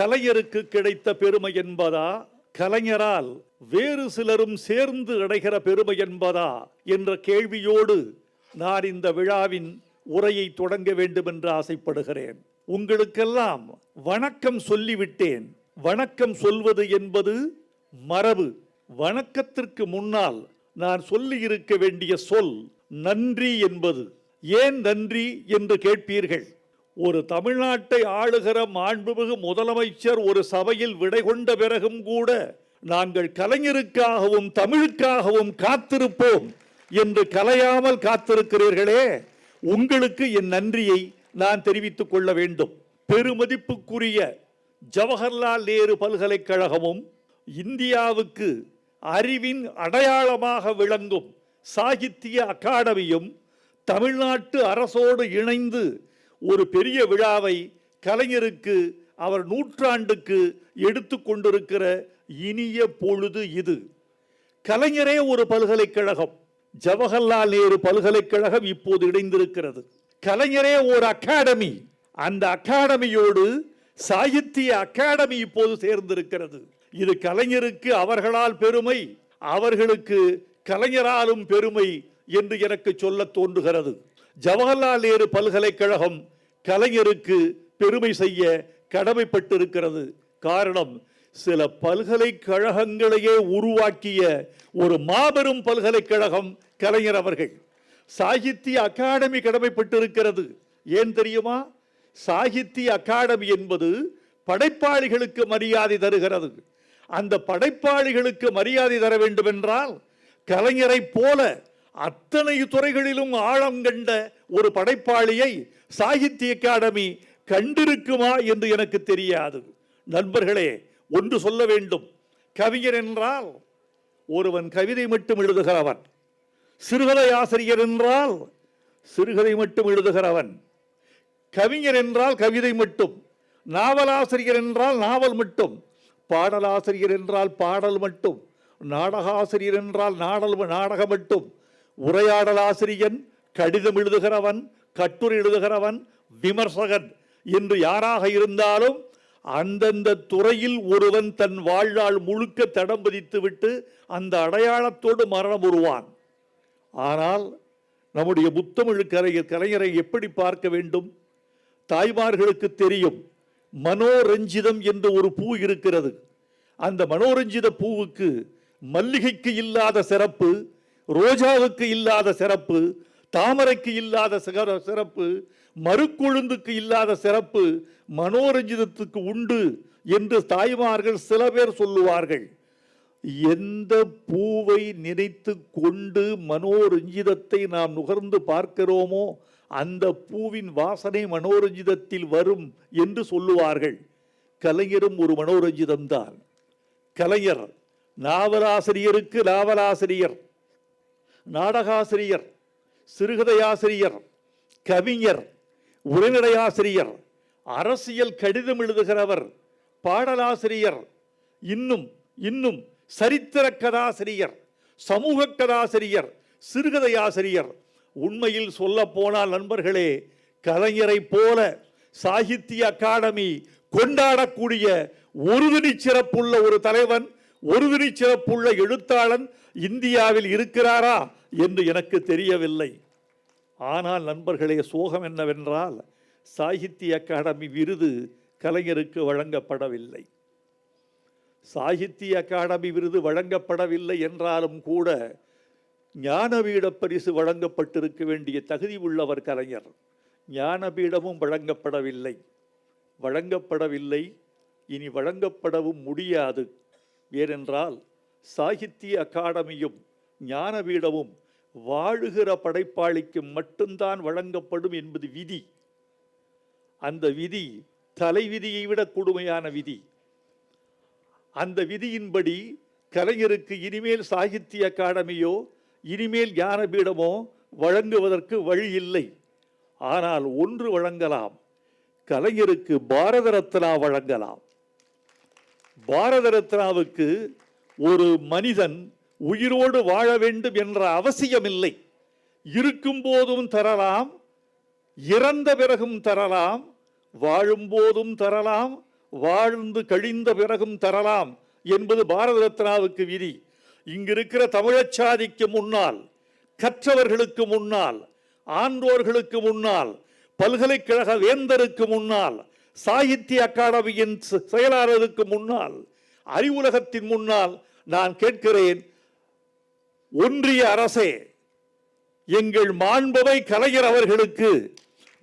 கலைஞருக்கு கிடைத்த பெருமை என்பதா? கலைஞரால் வேறு சிலரும் சேர்ந்து அடைகிற பெருமை என்பதா? என்ற கேள்வியோடு நான் இந்த விழாவின் உரையை தொடங்க வேண்டும் என்று ஆசைப்படுகிறேன். உங்களுக்கெல்லாம் வணக்கம் சொல்லிவிட்டேன். வணக்கம் சொல்வது என்பது மரபு. வணக்கத்திற்கு முன்னால் நான் சொல்லி இருக்க வேண்டிய சொல் நன்றி என்பது. ஏன் நன்றி என்று கேட்பீர்கள்? ஒரு தமிழ்நாட்டை ஆளுகிற மாண்புமிகு முதலமைச்சர் ஒரு சபையில் விடை கொண்ட பிறகும் கூட நாங்கள் கலைஞருக்காகவும் தமிழுக்காகவும் காத்திருப்போம் என்று கலையாமல் காத்திருக்கிறீர்களே உங்களுக்கு என் நன்றியை நான் தெரிவித்துக் கொள்ள வேண்டும். பெருமதிப்புக்குரிய ஜவஹர்லால் நேரு பல்கலைக்கழகமும் இந்தியாவுக்கு அறிவின் அடையாளமாக விளங்கும் சாகித்ய அகாடமியும் தமிழ்நாட்டு அரசோடு இணைந்து ஒரு பெரிய விழாவை கலைஞருக்கு அவர் நூற்றாண்டுக்கு எடுத்து கொண்டிருக்கிற இனிய பொழுது இது. கலைஞரே ஒரு பல்கலைக்கழகம். ஜவஹர்லால் நேரு பல்கலைக்கழகம் இப்போது இணைந்திருக்கிறது. கலைஞரே ஒரு அகாடமி. அந்த அகாடமியோடு சாகித்ய அகாடமி இப்போது சேர்ந்திருக்கிறது. இது கலைஞருக்கு அவர்களால் பெருமை அவர்களுக்கு கலைஞராலும் பெருமை என்று எனக்கு சொல்ல தோன்றுகிறது. ஜவஹர்லால் நேரு பல்கலைக்கழகம் கலைஞருக்கு பெருமை செய்ய கடமைப்பட்டிருக்கிறது. காரணம் சில பல்கலைக்கழகங்களையே உருவாக்கிய ஒரு மாபெரும் பல்கலைக்கழகம் கலைஞர் அவர்கள். சாகித்ய அகாடமி கடமைப்பட்டிருக்கிறது. ஏன் தெரியுமா? சாகித்ய அகாடமி என்பது படைப்பாளிகளுக்கு மரியாதை தருகிறது. அந்த படைப்பாளிகளுக்கு மரியாதை தர வேண்டும் என்றால் கலைஞரைப் போல அத்தனை துறைகளிலும் ஆழம் கண்ட ஒரு படைப்பாளியை சாகித்ய அகாடமி கண்டிருக்குமா என்று எனக்கு தெரியாது. நண்பர்களே ஒன்று சொல்ல வேண்டும். கவிஞர் என்றால் ஒருவன் கவிதை மட்டும் எழுதுகிறவன். சிறுகதை ஆசிரியர் என்றால் சிறுகதை மட்டும் எழுதுகிறவன். கவிஞர் என்றால் கவிதை மட்டும். நாவலாசிரியர் என்றால் நாவல் மட்டும். பாடலாசிரியர் என்றால் பாடல் மட்டும். நாடகாசிரியர் என்றால் நாடல் நாடகம் மட்டும். உரையாடலாசிரியன் கடிதம் எழுதுகிறவன் கட்டுரை எழுதுகிறவன் விமர்சகன். என்று யாராக இருந்தாலும் அந்தந்த துறையில் ஒருவன் தன் வாழ்நாள் முழுக்க தடம் பதித்துவிட்டு அந்த அடையாளத்தோடு மரணம் உருவான் ஆனால் நம்முடைய புத்தமிழ் கலைஞர் கலைஞரை எப்படி பார்க்க வேண்டும்? தாய்மார்களுக்கு தெரியும் மனோரஞ்சிதம் என்று ஒரு பூ இருக்கிறது. அந்த மனோரஞ்சித பூவுக்கு மல்லிகைக்கு இல்லாத சிறப்பு ரோஜாவுக்கு இல்லாத சிறப்பு தாமரைக்கு இல்லாத சிகர- சிறப்பு மறுக்கொழுந்துக்கு இல்லாத சிறப்பு மனோரஞ்சிதத்துக்கு உண்டு என்று தாய்மார்கள் சில பேர் சொல்லுவார்கள். எந்த பூவை நினைத்து கொண்டு மனோரஞ்சிதத்தை நாம் நுகர்ந்து பார்க்கிறோமோ அந்த பூவின் வாசனை மனோரஞ்சிதத்தில் வரும் என்று சொல்லுவார்கள். கலைஞரும் ஒரு மனோரஞ்சிதம்தான். கலைஞர் நாவலாசிரியருக்கு நாவலாசிரியர். நாடகாசிரியர் சிறுகதையாசிரியர் கவிஞர் உரைநடையாசிரியர் அரசியல் கடிதம் எழுதுகிறவர் பாடலாசிரியர் இன்னும் இன்னும் சரித்திர கதாசிரியர் சமூக கதாசிரியர் சிறுகதையாசிரியர். உண்மையில் சொல்ல போனால் நண்பர்களே கலைஞரைப் போல சாகித்ய அகாடமி கொண்டாடக்கூடிய ஒருதனி சிறப்புள்ள ஒரு தலைவன் ஒருதனி சிறப்புள்ள எழுத்தாளன் இந்தியாவில் இருக்கிறாரா? என்று எனக்கு தெரியவில்லை. ஆனால் நண்பர்களே சோகம் என்னவென்றால் சாகித்ய அகாடமி விருது கலைஞருக்கு வழங்கப்படவில்லை. சாகித்ய அகாடமி விருது வழங்கப்படவில்லை என்றாலும் கூட ஞானபீட பரிசு வழங்கப்பட்டிருக்க வேண்டிய தகுதி உள்ளவர் கலைஞர். ஞானபீடமும் வழங்கப்படவில்லை. வழங்கப்படவில்லை. இனி வழங்கப்படவும் முடியாது. ஏனென்றால் சாகித்ய அகாடமியும் ஞானபீடமும் வாழுகிற படைப்பாளிக்கு மட்டும்தான் வழங்கப்படும் என்பது விதி. அந்த விதி தலைவிதியை விட கொடுமையான விதி. அந்த விதியின்படி கலைஞருக்கு இனிமேல் சாகித்ய அகாடமியோ இனிமேல் ஞானபீடமோ வழங்குவதற்கு வழி இல்லை. ஆனால் ஒன்று வழங்கலாம். கலைஞருக்கு பாரத ரத்னா வழங்கலாம். பாரத ரத்னாவுக்கு ஒரு மனிதன் உயிரோடு வாழ வேண்டும் என்ற அவசியமில்லை. இருக்கும் போதும் தரலாம் இறந்த பிறகும் தரலாம் வாழும் போதும் தரலாம் வாழ்ந்து கழிந்த பிறகும் தரலாம் என்பது பாரத ரத்னாவுக்கு விதி. இங்கிருக்கிற தமிழச்சாதிக்கு முன்னால் கற்றவர்களுக்கு முன்னால் ஆன்றோர்களுக்கு முன்னால் பல்கலைக்கழக வேந்தருக்கு முன்னால் சாகித்ய அகாடமியின் செ- செயலாளருக்கு முன்னால் அறிவுலகத்தின் முன்னால் நான் கேட்கிறேன் ஒன்றிய அரசே எங்கள் மாண்பவை கலைஞர் அவர்களுக்கு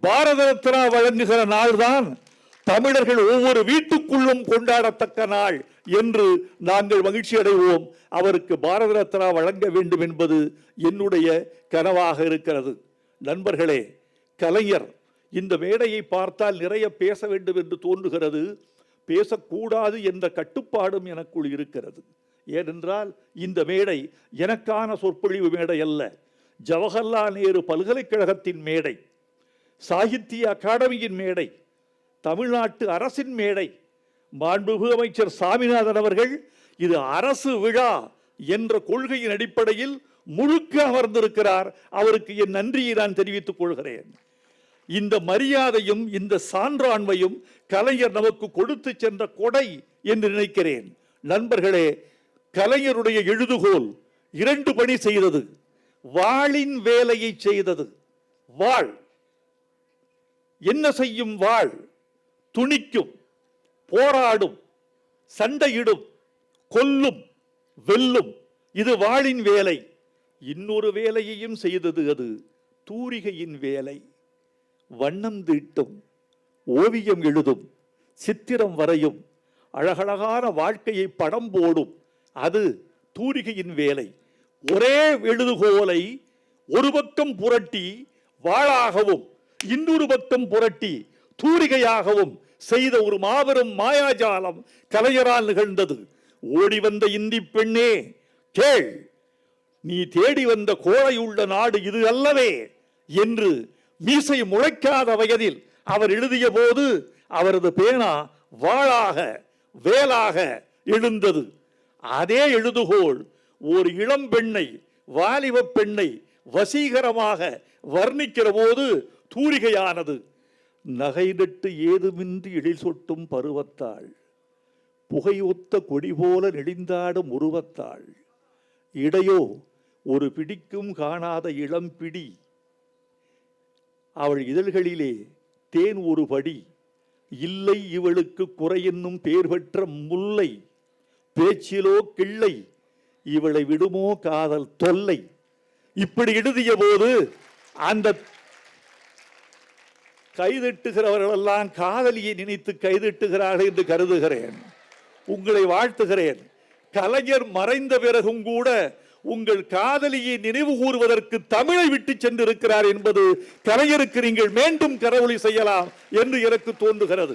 பாரத ரத்னா வழங்குகிற நாள்தான் தமிழர்கள் ஒவ்வொரு வீட்டுக்குள்ளும் கொண்டாடத்தக்க நாள் என்று நாங்கள் மகிழ்ச்சி அடைவோம். அவருக்கு பாரத ரத்னா வழங்க வேண்டும் என்பது என்னுடைய கனவாக இருக்கிறது. நண்பர்களே கலைஞர் இந்த மேடையை பார்த்தால் நிறைய பேச வேண்டும் என்று தோன்றுகிறது. பேசக்கூடாது என்ற கட்டுப்பாடும் எனக்குள் இருக்கிறது. ஏனென்றால் இந்த மேடை எனக்கான சொற்பொழிவு மேடை அல்ல. ஜவஹர்லால் நேரு பல்கலைக்கழகத்தின் மேடை சாகித்ய அகாடமியின் மேடை தமிழ்நாட்டு அரசின் மேடை. மாண்புமிகு அமைச்சர் சாமிநாதன் அவர்கள் இது அரசு விழா என்ற கொள்கையின் அடிப்படையில் முழுக்க அமர்ந்திருக்கிறார். அவருக்கு என் நன்றியை நான் தெரிவித்துக் கொள்கிறேன். இந்த மரியாதையும் இந்த சான்றாண்மையும் கலைஞர் நமக்கு கொடுத்து சென்ற கொடை என்று நினைக்கிறேன். நண்பர்களே கலைஞருடைய எழுதுகோல் இரண்டு பணி செய்தது. வாளின் வேலையை செய்தது. வாழ் என்ன செய்யும் வாழ் துணிக்கும் போராடும் சண்டையிடும் கொல்லும் வெல்லும். இது வாளின் வேலை. இன்னொரு வேலையையும் செய்தது அது. தூரிகையின் வேலை. வண்ணம் தீட்டும் ஓவியம் எழுதும் சித்திரம் வரையும் அழகழகான வாழ்க்கையை படம் போடும் அது தூரிகையின் வேலை. ஒரே எழுதுகோலை ஒரு பக்கம் புரட்டி வாளாகவும் இன்னொரு பக்கம் புரட்டி தூரிகையாகவும் செய்த ஒரு மாபெரும் மாயாஜாலம் கலைஞரால் நிகழ்ந்தது. ஓடி வந்த இந்தி பெண்ணே கேள் நீ தேடி வந்த கோழையுள்ள நாடு இது அல்லவே என்று மீசை முளைக்காத வயதில் அவர் எழுதிய போது அவரது பேனா வாளாக வேலாக எழுந்தது. அதே எழுதுகோள் ஒரு இளம் பெண்ணை வாலிப பெண்ணை வசீகரமாக வர்ணிக்கிற போது தூரிகையானது. நகைதட்டு ஏதுமின்றி எழில் சொட்டும் பருவத்தாள். புகையொத்த கொடி போல நெளிந்தாடும் உருவத்தாள். இடையோ ஒரு பிடிக்கும் காணாத இளம் பிடி. அவள் இதழ்களிலே தேன் ஒரு படி. இல்லை இவளுக்கு குறையென்னும் பெற்ற முல்லை. பேச்சிலோ கிள்ளை இவளை விடுமோ காதல் தொல்லை. இப்படி எழுதிய போது அந்த கைதட்டுகிறவர்களெல்லாம் காதலியை நினைத்து கைதட்டுகிறார்கள் என்று கருதுகிறேன். உங்களை வாழ்த்துகிறேன். கலைஞர் மறைந்த பிறகும் கூட உங்கள் காதலியை நினைவு கூறுவதற்கு தமிழை விட்டு சென்றிருக்கிறார் என்பது கலைஞருக்கு நீங்கள் மீண்டும் கரவொலி செய்யலாம் என்று எனக்கு தோன்றுகிறது.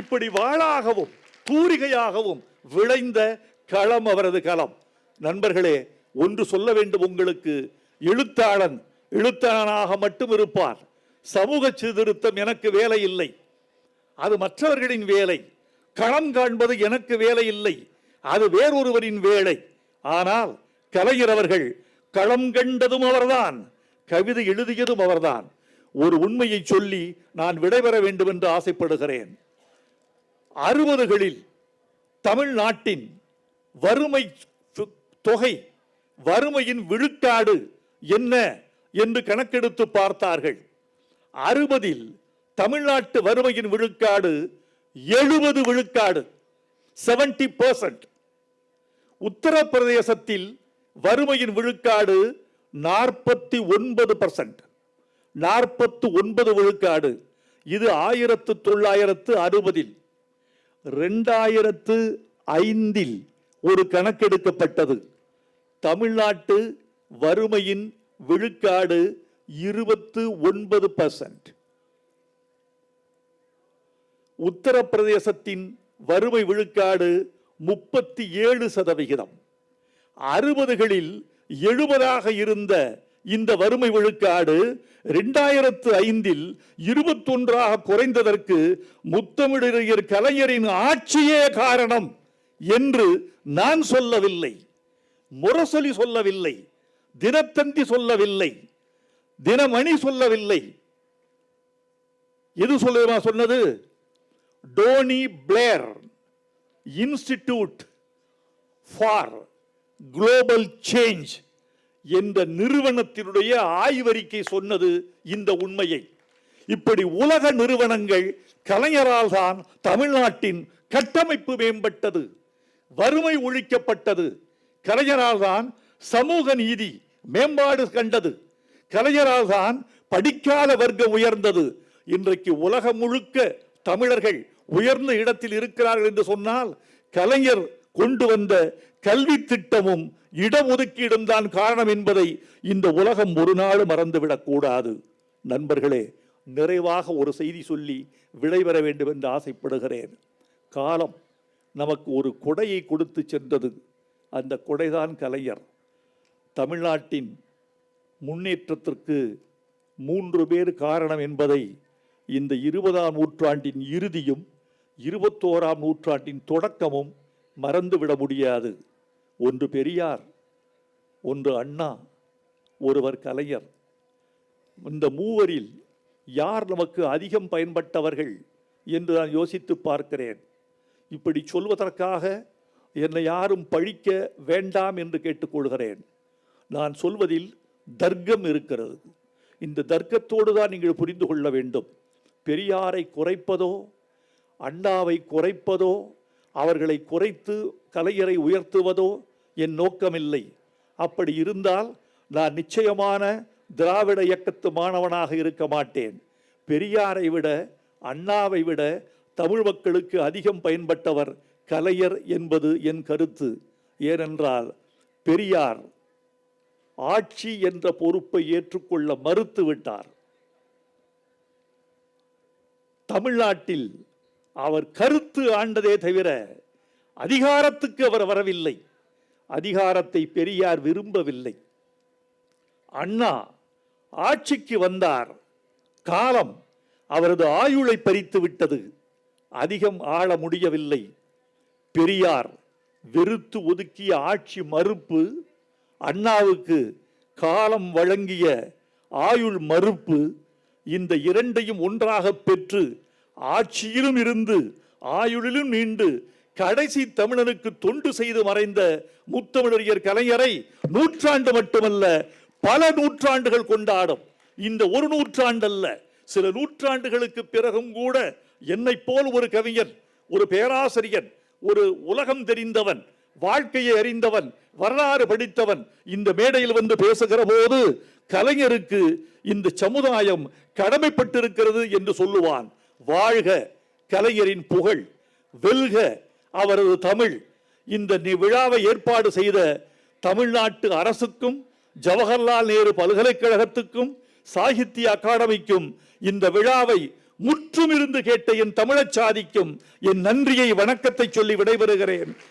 இப்படி வாளாகவும் பூரிகையாகவும் விளைந்த களம் அவரது களம். நண்பர்களே ஒன்று சொல்ல வேண்டும் உங்களுக்கு. எழுத்தாளன் எழுத்தாளனாக மட்டும் இருப்பார். சமூக சீர்திருத்தம் எனக்கு வேலை இல்லை. அது மற்றவர்களின் வேலை. களம் காண்பது எனக்கு வேலை இல்லை. அது வேறொருவரின் வேலை. ஆனால் கலைஞர் அவர்கள் களம் கண்டதும் அவர்தான் கவிதை எழுதியதும் அவர்தான். ஒரு உண்மையை சொல்லி நான் விடைபெற வேண்டும் என்று ஆசைப்படுகிறேன். அறுபதுகளில் தமிழ்நாட்டின் வறுமை தொகை வறுமையின் விழுக்காடு என்ன என்று கணக்கெடுத்து பார்த்தார்கள். அறுபதில் தமிழ்நாட்டு வறுமையின் விழுக்காடு எழுபது விழுக்காடு 70% பர்சன்ட் உத்தரப்பிரதேசத்தில் வறுமையின் விழுக்காடு நாற்பத்தி ஒன்பது பர்சன்ட் நாற்பத்து ஒன்பது விழுக்காடு. இது ஆயிரத்து தொள்ளாயிரத்து அறுபதில். ரெண்டாயிரத்து ஐந்தில் ஒரு கணக்கெடுக்கப்பட்டது. தமிழ்நாட்டு வறுமையின் விழுக்காடு இருபத்து ஒன்பது பர்சன்ட் உத்தரப்பிரதேசத்தின் வறுமை விழுக்காடு முப்பத்தி ஏழு சதவிகிதம். அறுபதுகளில் எழுபதாக இருந்த இந்த வறுமை விழுக்காடு இரண்டாயிரத்து ஐந்தில் இருபத்தொன்றாக குறைந்ததற்கு முத்தமிழறிஞர் கலைஞரின் ஆட்சியே காரணம் என்று நான் சொல்லவில்லை. முரசொலி சொல்லவில்லை. தினத்தந்தி சொல்லவில்லை. தினமணி சொல்லவில்லை. எது சொல்லுமா சொன்னது? Tony Blair Institute for Global Change. என்ற நிறுவனத்தினுடைய ஆய்வறிக்கை சொன்னது இந்த உண்மையை. இப்படி உலக நிறுவனங்கள் கலைஞரால் தான் தமிழ்நாட்டின் கட்டமைப்பு மேம்பட்டது வறுமை ஒழிக்கப்பட்டது. கலைஞரால் தான் சமூக நீதி மேம்பாடு கண்டது. கலைஞரால் தான் படிக்காத வர்க்கம் உயர்ந்தது. இன்றைக்கு உலகம் முழுக்க தமிழர்கள் உயர்ந்த இடத்தில் இருக்கிறார்கள் என்று சொன்னால் கலைஞர் கொண்டு வந்த கல்வி திட்டமும் இடஒதுக்கீடும் தான் காரணம் என்பதை இந்த உலகம் ஒரு நாள் மறந்துவிடக் கூடாது நண்பர்களே நிறைவாக ஒரு செய்தி சொல்லி விடைபெற வேண்டும் என்று ஆசைப்படுகிறேன். காலம் நமக்கு ஒரு கொடையை கொடுத்து சென்றது. அந்த கொடைதான் கலைஞர். தமிழ்நாட்டின் முன்னேற்றத்திற்கு மூன்று பேர் காரணம் என்பதை இந்த இருபதாம் நூற்றாண்டின் இறுதியும் இருபத்தோராம் நூற்றாண்டின் தொடக்கமும் மறந்துவிட முடியாது. ஒன்று பெரியார் ஒன்று அண்ணா ஒருவர் கலைஞர். இந்த மூவரில் யார் நமக்கு அதிகம் பயன்பட்டவர்கள் என்று நான் யோசித்து பார்க்கிறேன். இப்படி சொல்வதற்காக என்னை யாரும் பழிக்க வேண்டாம் என்று கேட்டுக்கொள்கிறேன் நான் சொல்வதில் தர்க்கம் இருக்கிறது. இந்த தர்க்கத்தோடு தான் நீங்கள் புரிந்து கொள்ள வேண்டும். பெரியாரை குறைப்பதோ அண்ணாவை குறைப்பதோ அவர்களை குறைத்து கலையரை உயர்த்துவதோ என் நோக்கமில்லை. அப்படி இருந்தால் நான் நிச்சயமான திராவிட இயக்கத்து மாணவனாக இருக்க மாட்டேன். பெரியாரை விட அண்ணாவை விட தமிழ் மக்களுக்கு அதிகம் பயன்பட்டவர் கலையர் என்பது என் கருத்து. ஏனென்றால் பெரியார் ஆட்சி என்ற பொறுப்பை ஏற்றுக்கொள்ள மறுத்து விட்டார் தமிழ்நாட்டில் அவர் கருத்து ஆண்டதே தவிர அதிகாரத்துக்கு அவர் வரவில்லை. அதிகாரத்தை பெரியார் விரும்பவில்லை. அண்ணா ஆட்சிக்கு வந்தார். காலம் அவரது ஆயுளை பறித்து விட்டது. அதிகம் ஆள முடியவில்லை. பெரியார் வெறுத்து ஒதுக்கிய ஆட்சி மறுப்பு அண்ணாவுக்கு காலம் வழங்கிய ஆயுள் மறுப்பு இந்த இரண்டையும் ஒன்றாக பெற்று ஆட்சியிலும் இருந்து ஆயுளிலும் நீண்டு கடைசி தமிழனுக்கு தொண்டு செய்து மறைந்த முத்தமிழறிஞர் கலைஞரை நூற்றாண்டு மட்டுமல்ல பல நூற்றாண்டுகள் கொண்டாடும். இந்த ஒரு நூற்றாண்டல்ல சில நூற்றாண்டுகளுக்கு பிறகும் கூட என்னைப் போல் ஒரு கவிஞன் ஒரு பேராசிரியன் ஒரு உலகம் தெரிந்தவன் வாழ்க்கையை அறிந்தவன் வரலாறு படித்தவன் இந்த மேடையில் வந்து பேசுகிற போது கலைஞருக்கு இந்த சமுதாயம் கடமைப்பட்டிருக்கிறது என்று சொல்லுவான். வாழ்க கலைஞரின் புகழ் வெல்க அவரது தமிழ். இந்த விழாவை ஏற்பாடு செய்த தமிழ்நாட்டு அரசுக்கும் ஜவஹர்லால் நேரு பல்கலைக்கழகத்துக்கும் சாகித்ய அகாடமிக்கும் இந்த விழாவை முற்றும் இருந்து கேட்ட என் தமிழச் சாதிக்கும் என் நன்றியை வணக்கத்தை சொல்லி விடைபெறுகிறேன்.